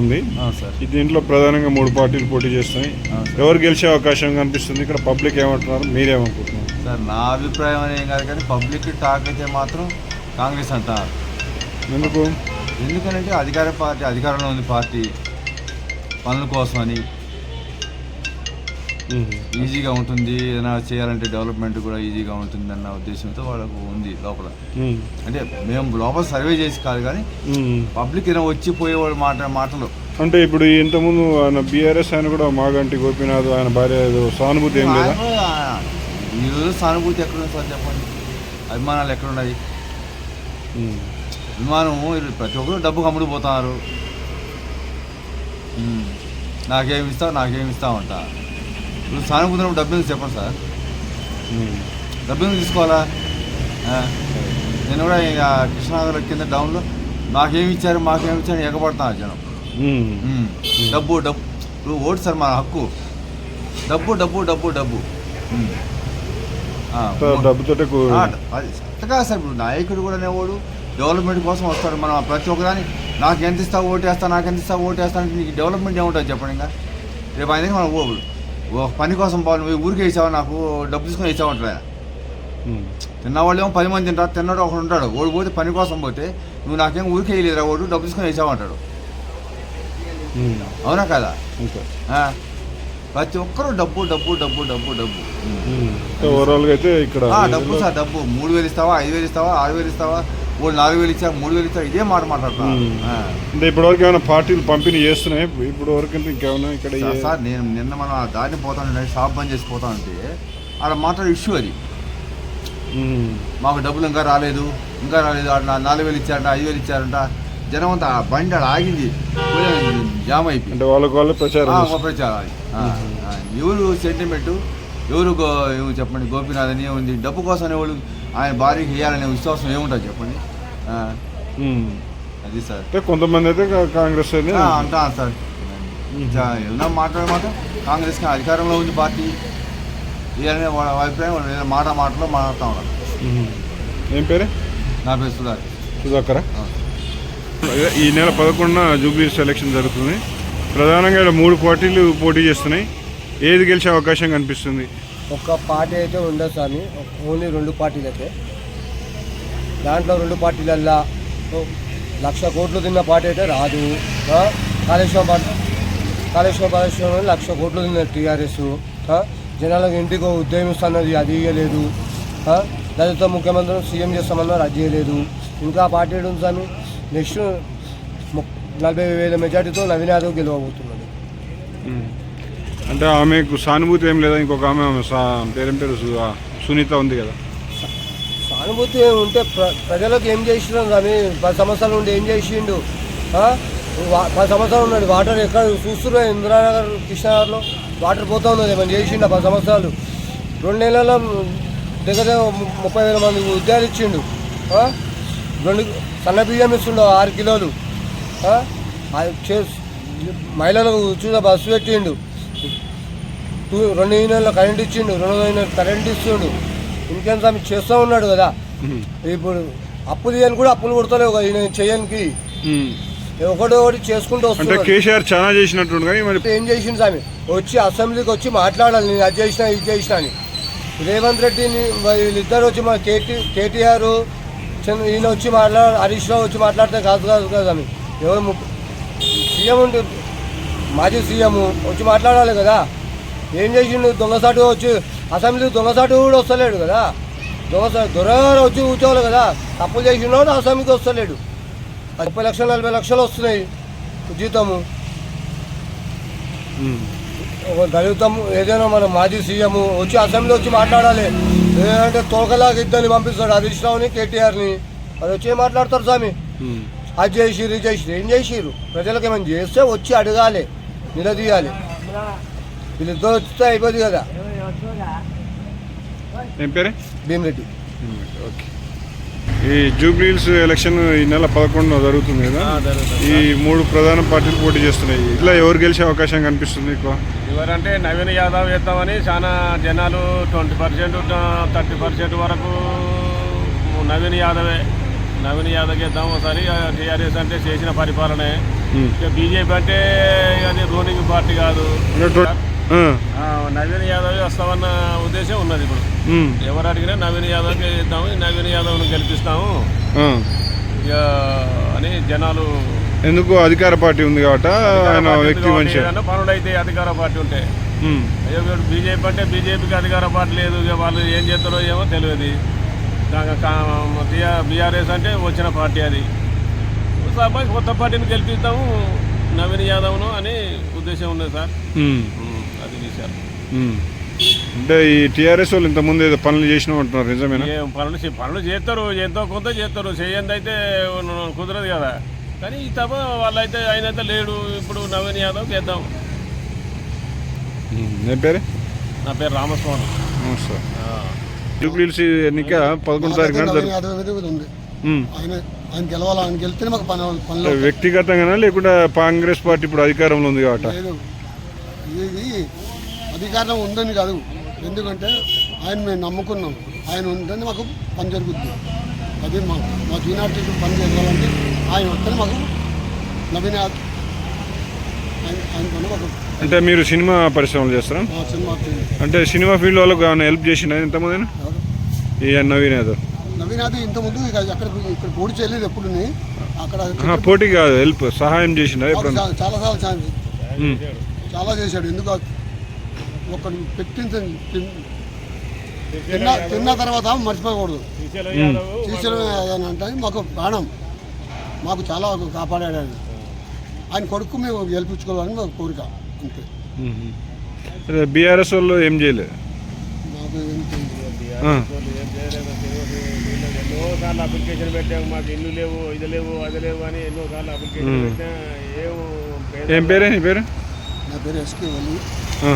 ఉంది. ఈ దీంట్లో ప్రధానంగా మూడు పార్టీలు పోటీ చేస్తున్నాయి. ఎవరు గెలిచే అవకాశం కనిపిస్తుంది? ఇక్కడ పబ్లిక్ ఏమంటున్నారు? మీరేమనుకుంటున్నారు? సార్ నా అభిప్రాయం అని ఏం కాదు కానీ పబ్లిక్ టాక్ అయితే మాత్రం కాంగ్రెస్ అంటారు. ఎందుకు? ఎందుకంటే అధికార పార్టీ అధికారంలో ఉంది పార్టీ. పనుల కోసమని ఈజీగా ఉంటుంది ఏదైనా చేయాలంటే డెవలప్మెంట్ కూడా ఈజీగా ఉంటుంది అన్న ఉద్దేశంతో వాళ్ళకు ఉంది లోపల. అంటే మేము లోపల సర్వే చేసి కాదు కానీ. పబ్లిక్ ఏదైనా వచ్చి పోయేవాడు మాట మాటలు అంటే ఇప్పుడు ఇంతకుముందు ఆయన బీఆర్ఎస్ ఆయన కూడా మాగంటి గోపీనాథ్ ఆయన భార్య సానుభూతి ఏం లేదా ఈ రోజు సానుభూతి ఎక్కడుంది సార్ చెప్పండి అభిమానాలు ఎక్కడున్నాయి. విమానం ప్రతి ఒక్కరు డబ్బు కమ్ముడు పోతున్నారు ఉమ్. నాకేమి ఇస్తావు నాకేమి ఇస్తావు అంట ఇప్పుడు సానుభూతి డబ్బు ఎందుకు చెప్పండి సార్. డబ్బు ఎందుకు తీసుకోవాలా. నేను కూడా ఇక కృష్ణానగర్ కింద డౌన్లో మాకేమి ఇచ్చారు మాకేమి ఇచ్చారు అని ఎగబడతాను జనం. డబ్బు డబ్బు. ఇప్పుడు ఓటు సార్ మన హక్కు. డబ్బు డబ్బు డబ్బు డబ్బు. అంతగా సార్ ఇప్పుడు నాయకుడు కూడా అనేవాడు. డెవలప్మెంట్ కోసం వస్తాడు. మనం ప్రతి ఒక్కదాని నాకు ఎంత ఇస్తావు ఓటేస్తా నాకు ఎంత ఇస్తావు ఓటేస్తా అంటే నీకు డెవలప్మెంట్ ఏముంటుంది చెప్పండి ఇంకా? రేపు ఆయన మనం ఓ- ఓ పని కోసం బాగు నువ్వు ఊరికి వేసావు నాకు డబ్బు తీసుకొని వేసావు అంటాడు ఆయన ఉమ్. తిన్నవాళ్ళు ఏమో పది మంది తింటారు తిన్నాడు ఒకడు ఉంటాడు. ఓడి పోతే పని కోసం పోతే నువ్వు నాకేం ఊరికి వేయలేదురా ఓడు డబ్బు తీసుకొని వేసావు అంటాడు. ఉమ్. అవునా కదా. ప్రతి ఒక్కరూ డబ్బు డబ్బు డబ్బు డబ్బు డబ్బు. ఓవరాల్గా అయితే ఇక్కడ డబ్బు సార్ డబ్బు. మూడు వేలు ఇస్తావా ఐదు వేలు ఇస్తావా ఆరు వేలు ఇస్తావా? ఓ నాలుగు వేలు ఇచ్చా మూడు వేలు ఇచ్చా ఇదే మాట మాట్లాడతా. ఉమ్. అంటే ఇప్పటివరకు ఏమైనా పార్టీలు పంపిణీ చేస్తున్నాయి? ఇప్పుడు వరకు ఇంకేమైనా ఇక్కడ సార్ నేను నిన్న మనం దారిని పోతాను షాప్ బంద్ చేసి పోతానంటే ఆడ మాట్లాడే ఇష్యూ అది. మాకు డబ్బులు ఇంకా రాలేదు ఇంకా రాలేదు నాలుగు వేలు ఇచ్చారంట ఐదు వేలు ఇచ్చారంట. జనం అంతా బండి ఆడ ఆగింది జామ్ అయిపోయింది. అంటే వాళ్ళకి వాళ్ళే ప్రచారం ప్రచారం. ఎవరు సెంటిమెంట్ ఎవరు చెప్పండి గోపీనాథ్ అని ఏముంది డబ్బు కోసం అనేవాళ్ళు ఆయన భార్యకి వేయాలనే విశ్వాసం ఏముంటుంది చెప్పండి. అది సార్. అంటే కొంతమంది అయితే కాంగ్రెస్ అంటా సార్. ఏమన్నా మాట్లాడే మాట కాంగ్రెస్కి అధికారంలో ఉంది పార్టీ ఇవన్నీ వాళ్ళ అభిప్రాయం మాట మాటలో మాట్లాడుతూ ఉన్నారు. ఉమ్. ఏం పేరు? నా పేరు సుధాకర్. సుధాకరా. ఈ నెల పదకొండున జూబ్లీ సెలక్షన్ జరుగుతుంది. ప్రధానంగా ఇక్కడ మూడు పార్టీలు పోటీ చేస్తున్నాయి. ఏది గెలిచే అవకాశం కనిపిస్తుంది? ఒక్క పార్టీ అయితే ఉండదు స్వామి. ఓన్లీ రెండు పార్టీలు అయితే దాంట్లో రెండు పార్టీలల్లా. లక్ష కోట్లు తిన్న పార్టీ అయితే రాదు. కాళేశ్వరం పార్టీ కాళేశ్వరం కాళేశ్వరం లక్ష కోట్లు తిన్న టీఆర్ఎస్. జనాలకు ఇంటికి ఉద్యమిస్తున్నది అది ఇవ్వలేదు ఆ? దళిత ముఖ్యమంత్రి సీఎం చేస్తామన్నారు అది చేయలేదు ఇంకా పార్టీ ఏడు ఉంది స్వామి? నెక్స్ట్ నలభై వేల మెజార్టీతో నవీన్ యాదవ్ గెలవబోతున్నాడు. అంటే ఆమెకు సానుభూతి ఏం లేదా? ఇంకొక ఆమె ఆమె పేరేం పేరు? సు- సునీత ఉంది కదా. అనుభూతి ఉంటే ప్ర ప్రజలకు ఏం చేసినాం కానీ పది సంవత్సరాలు ఉండి ఏం చేసిండు? వా- పది సంవత్సరాలు ఉన్నాడు. వాటర్ ఎక్కడ చూస్తున్నారు ఇందిరానగర్ కృష్ణానగర్లో? వాటర్ పోతా ఉన్నది. ఏమైనా చేసిండు పది సంవత్సరాలు? రెండు నెలల్లో దగ్గర ముప్పై వేల మంది ఉద్యోగాలు ఇచ్చిండు. రెండు సన్న బియ్యం ఇస్తుండు ఆరు కిలోలు. మహిళలకు ఉచిత బస్సు పెట్టిండు. టూ రెండు నెలల్లో కరెంట్ ఇచ్చిండు. రెండు నెలల కరెంట్ ఇస్తుండు. ఇంకేం స్వామి చేస్తూ ఉన్నాడు కదా. ఇప్పుడు అప్పు తీయని కూడా అప్పులు కొడతలేవు కదా ఈయన చేయనికి. ఒకటి ఒకటి చేసుకుంటూ అంటే వస్తున్నాడు కేసీఆర్ చాలా చేసినట్టు కానీ మరి ఏం చేసిండు స్వామి వచ్చి అసెంబ్లీకి వచ్చి మాట్లాడాలి నేను అది చేసినా ఇది చేసినా అని. రేవంత్ రెడ్డిని వీళ్ళిద్దరు వచ్చి మా కేటీ కేటీఆర్ చంద్ర ఈయన వచ్చి మాట్లా హరీష్ రావు వచ్చి మాట్లాడితే కాదు కాదు కదా స్వామి ఎవరు ముప్ప- సీఎం ఉంటే మాజీ సీఎం వచ్చి మాట్లాడాలి కదా. ఏం చేసిండు? దొంగసాటు వచ్చి అసెంబ్లీ దొంగసాటు కూడా వస్తలేడు కదా. దొంగసాటు దొరగారు వచ్చి కూర్చోవాలి కదా. తప్పులు చేసినోడు అసెంబ్లీకి వస్తలేడు. ముప్పై లక్షలు నలభై లక్షలు వస్తున్నాయి జీతము. దళితం ఏదైనా మన మాజీ సీఎం వచ్చి అసెంబ్లీ వచ్చి మాట్లాడాలి. లేదంటే తోకలాగా ఇద్దరిని పంపిస్తాడు హరీష్ రావుని కేటీఆర్ని. అది వచ్చి మాట్లాడతారు స్వామి. అది చేసిర్రు ఇది చేసిర్రు. ఏం చేసిర్రు? ప్రజలకు ఏమైనా చేస్తే వచ్చి అడగాలి నిలదీయాలి. వీళ్ళిద్దరు వస్తే అయిపోద్ది కదా. ఏం పేరే? భీమిరెడ్డి. ఓకే. ఈ జూబ్లీహిల్స్ ఎలక్షన్ ఈ నెల పదకొండున జరుగుతుంది కదా? ఈ మూడు ప్రధాన పార్టీలు పోటీ చేస్తున్నాయి. ఇట్లా ఎవరు గెలిచే అవకాశం కనిపిస్తుంది ఎక్కువ? ఎవరంటే నవీన్ యాదవ్ వేద్దామని చాలా జనాలు ట్వంటీ పర్సెంట్ థర్టీ పర్సెంట్ వరకు నవీన్ యాదవే. నవీన్ యాదవ్ ఇద్దాం ఒకసారి. టీఆర్ఎస్ అంటే చేసిన పరిపాలనే. ఇక బీజేపీ అంటే ఇక అది రూలింగ్ పార్టీ కాదు. నవీన్ యాదవ్ వస్తామన్న ఉద్దేశం ఉన్నది ఇప్పుడు. ఎవరు అడిగినా నవీన్ యాదవ్కి ఇద్దాము నవీన్ యాదవ్ను గెలిపిస్తాము. ఇక అని జనాలు ఎందుకు అధికార పార్టీ ఉంది కాబట్టి ఆయన వ్యక్తి మంచి ఏదైనా పనులు అయితే అధికార పార్టీ ఉంటే. వీడు బీజేపీ అంటే బీజేపీకి అధికార పార్టీ లేదు ఇక వాళ్ళు ఏం చేస్తారో ఏమో తెలియదు. బీఆర్ఎస్ అంటే వచ్చిన పార్టీ అది. కొత్త పార్టీని గెలిపిస్తాము నవీన్ యాదవ్ను అని ఉద్దేశం ఉన్నది సార్. ఉమ్. అంటే ఈ టీఆర్ఎస్ వాళ్ళు ఇంతకుముందు ఏదో పనులు చేసినాం అంటున్నారు నిజమేనా? ఏం పనులు చే- పనులు చేస్తారు ఎంతో కొంత చేస్తారు చేయంది అయితే కుదరదు కదా. కానీ ఈ తప్ప వాళ్ళైతే ఆయన అయితే లేడు ఇప్పుడు నవీన్ యాదవ్ చేద్దాం. ఏం పేరు? నా పేరు రామస్వామి. జూబ్లీహిల్స్ ఎన్నిక పదకొండు జరుగు- యాదవ్ ఉంది. ఉమ్. ఆయన ఆయన గెలవాలి ఆయన గెలిస్తేనే మాకు పని పనులు అంటే వ్యక్తిగతంగానా లేకుంటే కాంగ్రెస్ పార్టీ ఇప్పుడు అధికారంలో ఉంది కాబట్టి? లేదు. ఇది అధికారం ఉందని కాదు. ఎందుకంటే ఆయన మేము నమ్ముకున్నాం. ఆయన ఉంటేనే మాకు పని జరుగుద్ది. అది మా మా జూనియర్ టీచర్ పని జరగాలంటే ఆయన వస్తేనే మాకు నవీన్ యాదవ్ ఆయన మాకు అంటే మీరు సినిమా పరిశ్రమలు చేస్తారా? సినిమా అంటే సినిమా ఫీల్డ్ వాళ్ళకు హెల్ప్ చేసిన ఎవరు? ఈ నవీన్ యాదవ్. నవీన్ యాదవ్ ఇంతకుముందు ఇక అక్కడ ఇక్కడ పోటీ చేయలేదు ఎప్పుడు అక్కడ పోటీ కాదు హెల్ప్ సహాయం చేసిన మాకు ఎప్పుడన్నా? చా- చాలాసార్లు ఛాన్స్ ఉమ్, చాలా చేశాడు. ఎందుకు ఒకటి పెట్టిన తిన్న తిన్న తర్వాత మర్చిపోకూడదు. శ్రీశైలం అంటే మాకు ప్రాణం. మాకు చాలా కాపాడాడు. ఆయన ఆయన కొడుకు మేము గెలిపించుకోవాలని మాకు కోరిక. అంతే. బీఆర్ఎస్ వాళ్ళు ఏం చేయలేదు. మాకు ఏం ఎన్నోసార్లు అప్లికేషన్ పెట్టాము మాకు ఇల్లు లేవు ఇది లేవు అది లేవు అని ఎన్నోసార్లు అప్లికేషన్ మ్మ్. పెట్టినా ఏం ఏం పేరే? నీ పేరు? నా పేరు ఎస్కే వల్లి. ఆ,